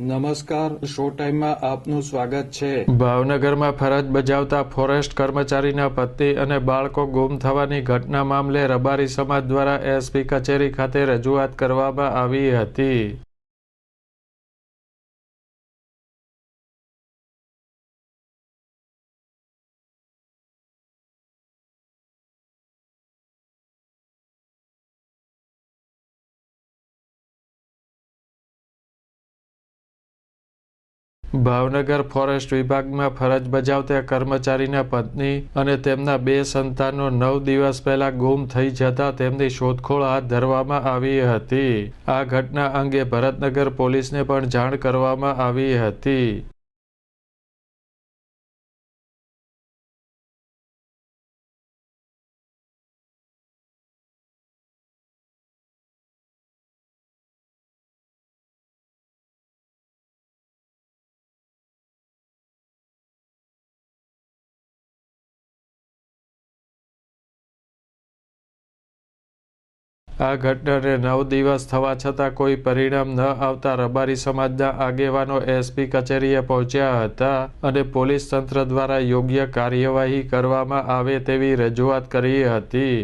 નમસ્કાર, શો ટાઈમમાં આપનું સ્વાગત છે. ભાવનગરમાં ફરજ બજાવતા ફોરેસ્ટ કર્મચારીના પતિ અને બાળકો ગુમ થવાની ઘટના મામલે રબારી સમાજ દ્વારા એસપી કચેરી ખાતે રજૂઆત કરવામાં આવી હતી. ભાવનગર ફોરેસ્ટ વિભાગમાં ફરજ બજાવતા કર્મચારીના પત્ની અને તેમના બે સંતાનો નવ દિવસ પહેલા ગુમ થઈ જતા તેમની શોધખોળ હાથ ધરવામાં આવી હતી. આ ઘટના અંગે ભરતનગર પોલીસને પણ જાણ કરવામાં આવી હતી. આ ઘટનાને નવ દિવસ થવા છતાં કોઈ પરિણામ ન આવતા રબારી સમાજના આગેવાનો એસપી કચેરીએ પહોંચ્યા હતા અને પોલીસ તંત્ર દ્વારા યોગ્ય કાર્યવાહી કરવામાં આવે તેવી રજૂઆત કરી હતી.